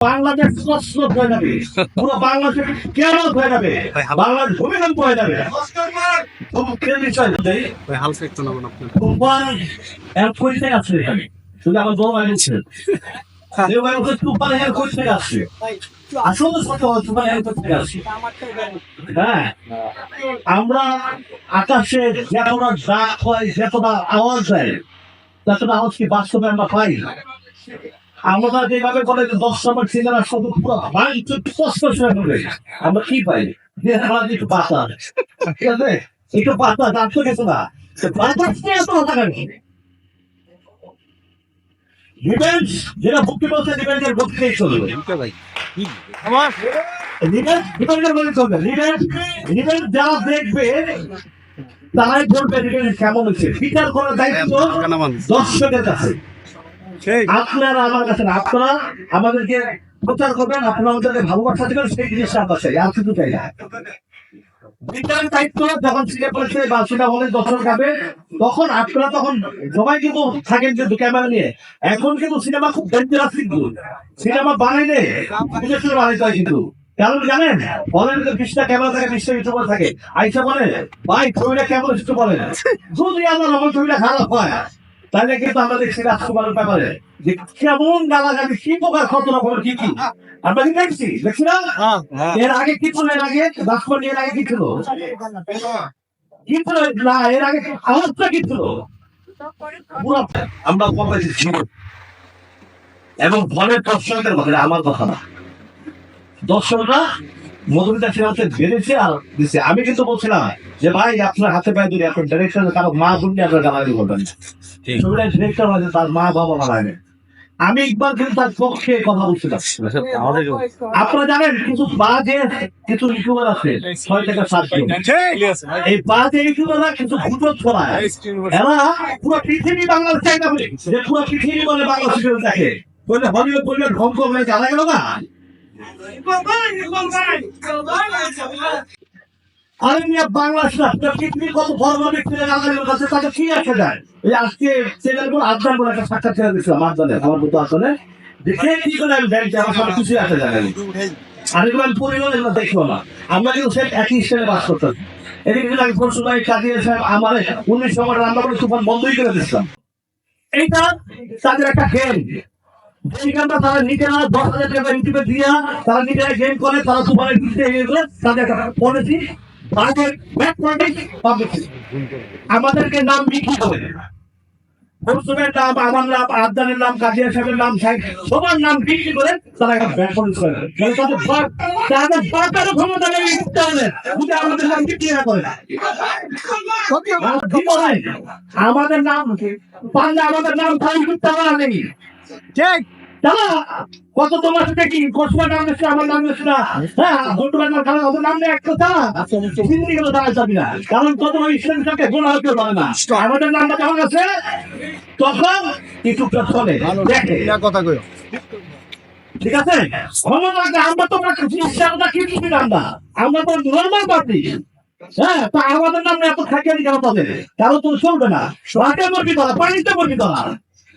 বাংলাদেশ তছনছ হয়ে যাবে। পুরো বাংলাদেশ কেমন হয়ে যাবে? বাংলাদেশ ভূমিকম্প হয়ে যাবে। শুধু আমার বড় ভাই আসছে। হ্যাঁ। আমরা আকাশে যতটা ডাক হয় যতটা আওয়াজ দেয় ততটা আওয়াজ কি বাস্তবে আমরা পাই? আমরা যেভাবে বলে যে দশ নম্বর সিনেমা শুধু পুরো ভাঙচুর স্পষ্ট শুনে আমরা কি পাই? যে আমরা একটু পাতা ঠিক আছে? একটু পাতা ডাক্তার গেছে না। যেটা ভক্তি বলছে চলবে। যারা দেখবে তারাই বলবে কেমন হচ্ছে বিচার করার দায়িত্ব নামান দর্শকের কাছে। আপনারা আমার কাছে আপনারা আমাদেরকে প্রচার করবেন, আপনারা আমাদেরকে ভালোবাসা দেবেন, সেই জিনিসটা আমরা চাই, আর কিছু চাই না। এখন কিন্তু সিনেমা খুব কিন্তু। সিনেমা বানাইলে কিন্তু। জানেন বলেন থাকে আইসা বলে, ভাই, ছবিটা কেমন একটু বলেন। যদি আমার ছবিটা খারাপ হয় তাহলে কিন্তু আমরা দেখছি রাজকুমারের ব্যাপারে যে কেমন গালাগালি কি প্রকার খতরা খবর কি কি? আমরা কি দেখছি? দেখছি না? এর আগে কি ছিল? এর আগে রাজকুমার এর আগে কি ছিল? কি ছিল? না এর আগে আওয়াজটা কি ছিল? আমরা জীবন এবং ফলের দর্শকদের আমার কথা না। দর্শকরা মধুমিতা সিনেমাতে বেড়েছে আর দিচ্ছে আমি কিন্তু বলছিলাম যে ভাই আপনার হাতে পায়ে ধরে আপনার ডিরেকশন কারও মা বোন নিয়ে আপনার গালাগালি করবেন ছবিটা ডিরেক্টর হয়েছে তার মা বাবা মারা নেই আমি একবার কিন্তু তার পক্ষে কথা বলছিলাম আপনারা জানেন কিছু বাজে কিছু ইউটিউবার আছে ছয় থেকে সাত জন। এই বাজে ইউটিউবাররা কিছু গুজব ছড়ায়। এরা পুরো পৃথিবী বাংলাদেশ চাই না যে পুরো পৃথিবী বলে বাংলাদেশ দেখে বললে হলিউড বললে ঢঙ্ক বলে জানা গেল না? দিয়েছিলাম আমি দেখব না আমরা একই বাস করতাম। এদিকে আমি পরশু আমার উনিশ বন্ধই করে দিচ্ছিলাম এইটা তাদের একটা গেম যেখানটা তারা নিজেরা দশ হাজার টাকা ইউটিউবে দিয়া তারা নিজেরা গেম করে তারা তুফানের দিতে গেলে তাদের পলিসি তাদের ব্যাক পলিটিক্স পাবলিসি আমাদেরকে নাম বিক্রি করে পরশুমের নাম আমার নাম আদানের নাম কাজিয়া সাহেবের নাম সাহেব সবার নাম বিক্রি করে তারা একটা ব্যাক পলিসি করে তাদের তাদের বাপের ক্ষমতা নেই করতে হবে। যদি আমাদের নাম বিক্রি না করে বলে? আমাদের নাম পারলে আমাদের নাম ফাইল করতে নেই। ঠিক দাদা কত তোমার সাথে কি? নাম আমার নাম না। হ্যাঁ ঘন্টু নাম কারণ ওদের নাম নেই এক কথা। চিন্তি গেলে দাঁড়ায় যাবি না। কারণ ইসলাম সাথে গোনা হতে পারে না। আমাদের নামটা কেমন আছে তখন ইউটিউবটা চলে। দেখে। কথা কই ঠিক আছে? আমরা তো আমরা? আমরা তো নর্মাল পাবলিক হ্যাঁ তা আমাদের নাম এত খাইকারি কেন তাদের। কারও তো চলবে না। পানিতে মরবি তোলা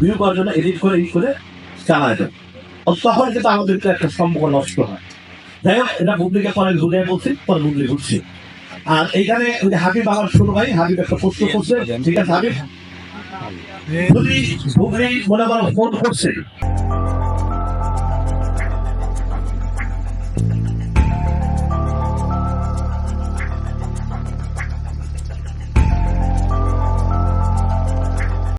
ভিউ করার জন্য এডিট করে ইউজ করে চালা যায় তখন কিন্তু আমাদের তো একটা সম্পর্ক নষ্ট হয়। যাই হোক এটা বুবলিকে পরে ঘুরে বলছি পরে বুবলি ঘুরছি। আর এইখানে ওই হাবিব আমার ছোট ভাই হাবিব একটা প্রশ্ন করছে। ঠিক আছে হাবিব? যদি বুবলি মনে করো ফোন করছে।